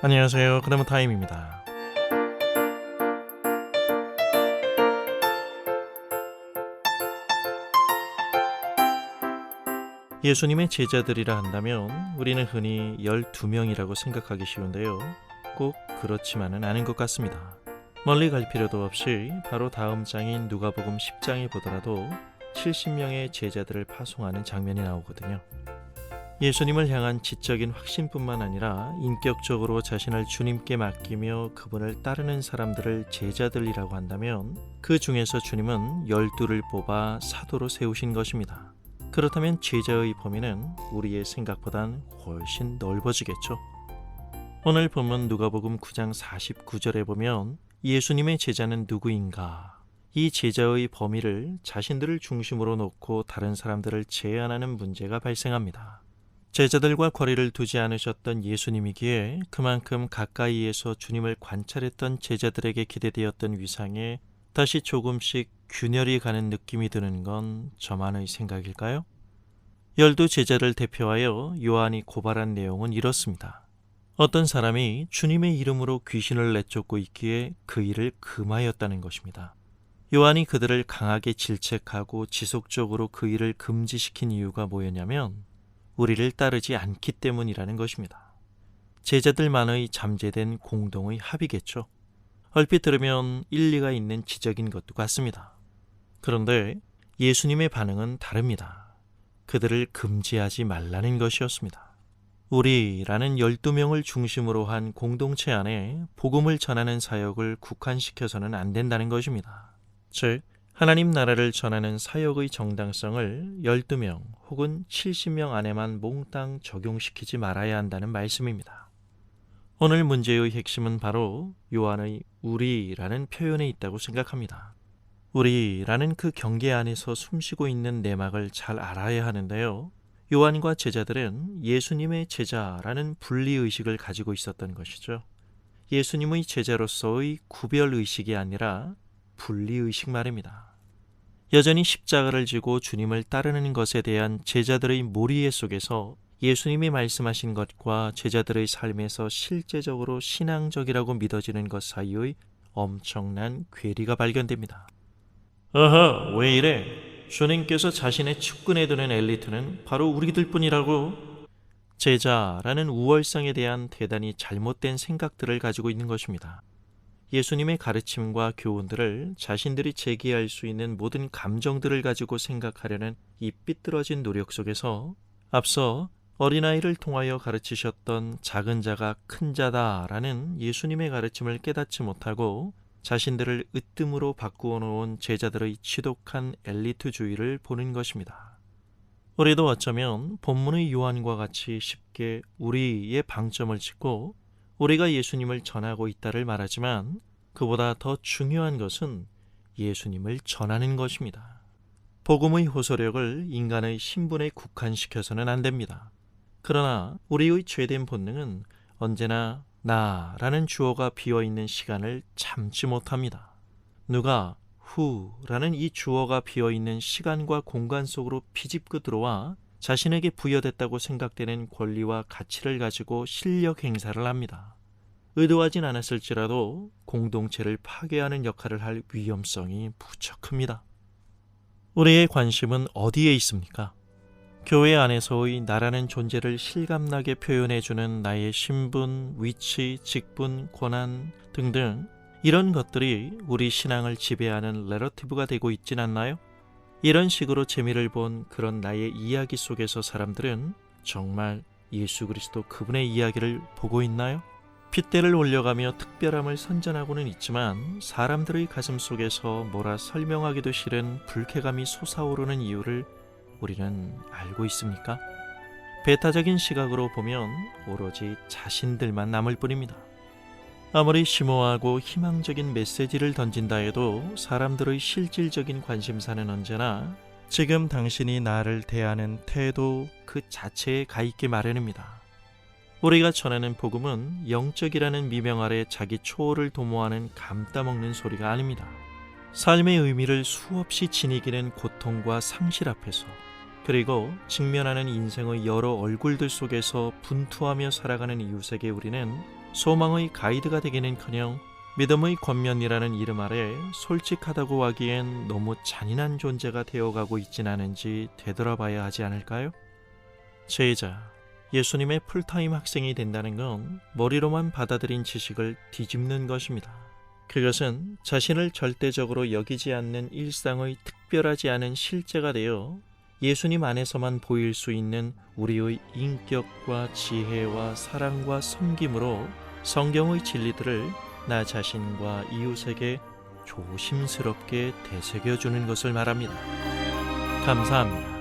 안녕하세요. 그나무 타임입니다. 예수님의 제자들이라 한다면 우리는 흔히 12명이라고 생각하기 쉬운데요. 꼭 그렇지만은 않은 것 같습니다. 멀리 갈 필요도 없이 바로 다음 장인 누가복음 10장에 보더라도 70명의 제자들을 파송하는 장면이 나오거든요. 예수님을 향한 지적인 확신뿐만 아니라 인격적으로 자신을 주님께 맡기며 그분을 따르는 사람들을 제자들이라고 한다면 그 중에서 주님은 열두를 뽑아 사도로 세우신 것입니다. 그렇다면 제자의 범위는 우리의 생각보단 훨씬 넓어지겠죠. 오늘 본문 누가복음 9장 49절에 보면 예수님의 제자는 누구인가? 이 제자의 범위를 자신들을 중심으로 놓고 다른 사람들을 제한하는 문제가 발생합니다. 제자들과 거리를 두지 않으셨던 예수님이기에 그만큼 가까이에서 주님을 관찰했던 제자들에게 기대되었던 위상에 다시 조금씩 균열이 가는 느낌이 드는 건 저만의 생각일까요? 열두 제자를 대표하여 요한이 고발한 내용은 이렇습니다. 어떤 사람이 주님의 이름으로 귀신을 내쫓고 있기에 그 일을 금하였다는 것입니다. 요한이 그들을 강하게 질책하고 지속적으로 그 일을 금지시킨 이유가 뭐였냐면 우리를 따르지 않기 때문이라는 것입니다. 제자들만의 잠재된 공동의 합이겠죠. 얼핏 들으면 일리가 있는 지적인 것도 같습니다. 그런데 예수님의 반응은 다릅니다. 그들을 금지하지 말라는 것이었습니다. 우리라는 12명을 중심으로 한 공동체 안에 복음을 전하는 사역을 국한시켜서는 안 된다는 것입니다. 즉, 하나님 나라를 전하는 사역의 정당성을 12명 혹은 70명 안에만 몽땅 적용시키지 말아야 한다는 말씀입니다. 오늘 문제의 핵심은 바로 요한의 우리라는 표현에 있다고 생각합니다. 우리라는 그 경계 안에서 숨쉬고 있는 내막을 잘 알아야 하는데요. 요한과 제자들은 예수님의 제자라는 분리의식을 가지고 있었던 것이죠. 예수님의 제자로서의 구별의식이 아니라 분리의식 말입니다. 여전히 십자가를 지고 주님을 따르는 것에 대한 제자들의 몰이해 속에서 예수님이 말씀하신 것과 제자들의 삶에서 실제적으로 신앙적이라고 믿어지는 것 사이의 엄청난 괴리가 발견됩니다. 어허, 왜 이래? 주님께서 자신의 측근에 두는 엘리트는 바로 우리들 뿐이라고 제자라는 우월성에 대한 대단히 잘못된 생각들을 가지고 있는 것입니다. 예수님의 가르침과 교훈들을 자신들이 제기할 수 있는 모든 감정들을 가지고 생각하려는 이 삐뚤어진 노력 속에서 앞서 어린아이를 통하여 가르치셨던 작은 자가 큰 자다라는 예수님의 가르침을 깨닫지 못하고 자신들을 으뜸으로 바꾸어 놓은 제자들의 지독한 엘리트주의를 보는 것입니다. 우리도 어쩌면 본문의 요한과 같이 쉽게 우리의 방점을 짓고 우리가 예수님을 전하고 있다를 말하지만 그보다 더 중요한 것은 예수님을 전하는 것입니다. 복음의 호소력을 인간의 신분에 국한시켜서는 안 됩니다. 그러나 우리의 죄된 본능은 언제나 나라는 주어가 비어 있는 시간을 참지 못합니다. 누가 후라는 이 주어가 비어 있는 시간과 공간 속으로 피집고 들어와 자신에게 부여됐다고 생각되는 권리와 가치를 가지고 실력 행사를 합니다. 의도하진 않았을지라도 공동체를 파괴하는 역할을 할 위험성이 무척 큽니다. 우리의 관심은 어디에 있습니까? 교회 안에서의 나라는 존재를 실감나게 표현해주는 나의 신분, 위치, 직분, 권한 등등 이런 것들이 우리 신앙을 지배하는 레러티브가 되고 있진 않나요? 이런 식으로 재미를 본 그런 나의 이야기 속에서 사람들은 정말 예수 그리스도 그분의 이야기를 보고 있나요? 핏대를 올려가며 특별함을 선전하고는 있지만 사람들의 가슴 속에서 뭐라 설명하기도 싫은 불쾌감이 솟아오르는 이유를 우리는 알고 있습니까? 배타적인 시각으로 보면 오로지 자신들만 남을 뿐입니다. 아무리 심오하고 희망적인 메시지를 던진다 해도 사람들의 실질적인 관심사는 언제나 지금 당신이 나를 대하는 태도 그 자체에 가 있기 마련입니다. 우리가 전하는 복음은 영적이라는 미명 아래 자기 초월을 도모하는 감따 먹는 소리가 아닙니다. 삶의 의미를 수없이 지니기는 고통과 상실 앞에서 그리고 직면하는 인생의 여러 얼굴들 속에서 분투하며 살아가는 이웃에게 우리는 소망의 가이드가 되기는커녕 믿음의 권면이라는 이름 아래 솔직하다고 하기엔 너무 잔인한 존재가 되어가고 있진 않은지 되돌아봐야 하지 않을까요? 제자, 예수님의 풀타임 학생이 된다는 건 머리로만 받아들인 지식을 뒤집는 것입니다. 그것은 자신을 절대적으로 여기지 않는 일상의 특별하지 않은 실제가 되어 예수님 안에서만 보일 수 있는 우리의 인격과 지혜와 사랑과 섬김으로 성경의 진리들을 나 자신과 이웃에게 조심스럽게 되새겨주는 것을 말합니다. 감사합니다.